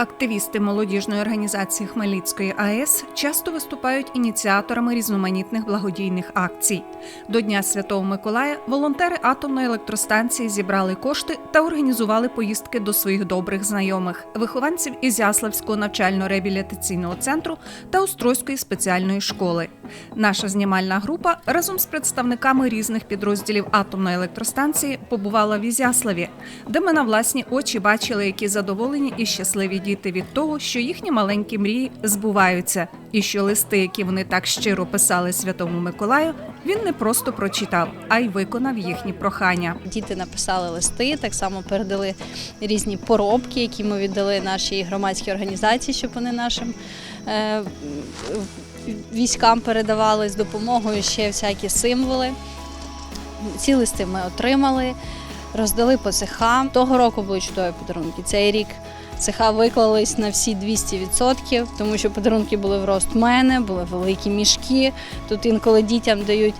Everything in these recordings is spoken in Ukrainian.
Активісти молодіжної організації Хмельницької АЕС часто виступають ініціаторами різноманітних благодійних акцій. До Дня Святого Миколая волонтери атомної електростанції зібрали кошти та організували поїздки до своїх добрих знайомих, вихованців Ізяславського навчально-реабілітаційного центру та Острозької спеціальної школи. Наша знімальна група разом з представниками різних підрозділів атомної електростанції побувала в Ізяславі, де ми на власні очі бачили, які задоволені і щасливі діти від того, що їхні маленькі мрії збуваються, і що листи, які вони так щиро писали Святому Миколаю, він не просто прочитав, а й виконав їхні прохання. Діти написали листи, так само передали різні поробки, які ми віддали нашій громадській організації, щоб вони нашим е, військам передавали з допомогою ще всякі символи. Ці листи ми отримали, роздали по цехам. Того року були чудові подарунки. Цей рік цеха виклались на всі 200%, тому що подарунки були в рост мене, були великі мішки. Тут інколи дітям дають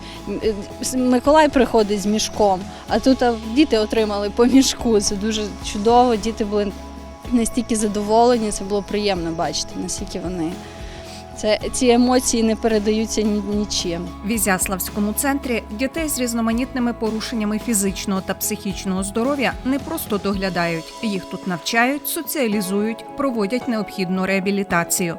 Миколай приходить з мішком, а тут діти отримали по мішку. Це дуже чудово. Діти були настільки задоволені, це було приємно бачити, наскільки вони. Це ці емоції не передаються нічим. В Ізяславському центрі дітей з різноманітними порушеннями фізичного та психічного здоров'я не просто доглядають, їх тут навчають, соціалізують, проводять необхідну реабілітацію.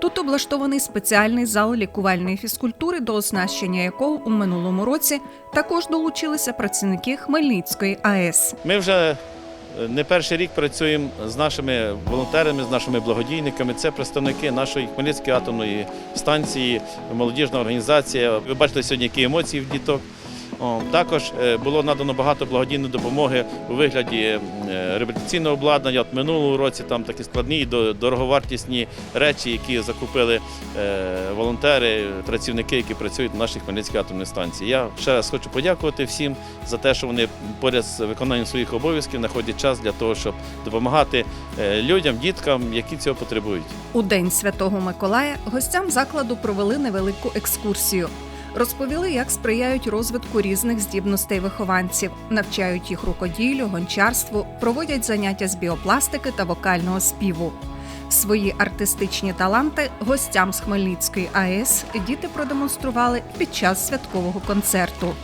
Тут облаштований спеціальний зал лікувальної фізкультури, до оснащення якого у минулому році також долучилися працівники Хмельницької АЕС. Ми вже не перший рік працюємо з нашими волонтерами, з нашими благодійниками. Це представники нашої Хмельницької атомної станції, молодіжна організація. Ви бачите сьогодні, які емоції в діток. Також е, було надано багато благодійної допомоги у вигляді е, реабілітаційного обладнання. От минулого році там такі складні і до- дороговартісні речі, які закупили е, волонтери, працівники, які працюють на нашій Хмельницькій атомній станції. Я ще раз хочу подякувати всім за те, що вони поряд з виконанням своїх обов'язків знаходять час для того, щоб допомагати людям, діткам, які цього потребують. У день Святого Миколая гостям закладу провели невелику екскурсію. Розповіли, як сприяють розвитку різних здібностей вихованців, навчають їх рукоділлю, гончарству, проводять заняття з біопластики та вокального співу. Свої артистичні таланти гостям з Хмельницької АЕС діти продемонстрували під час святкового концерту.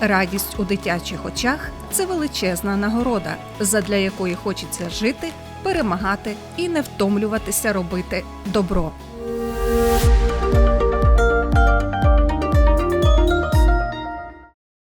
Радість у дитячих очах це величезна нагорода, задля якої хочеться жити, перемагати і не втомлюватися робити добро.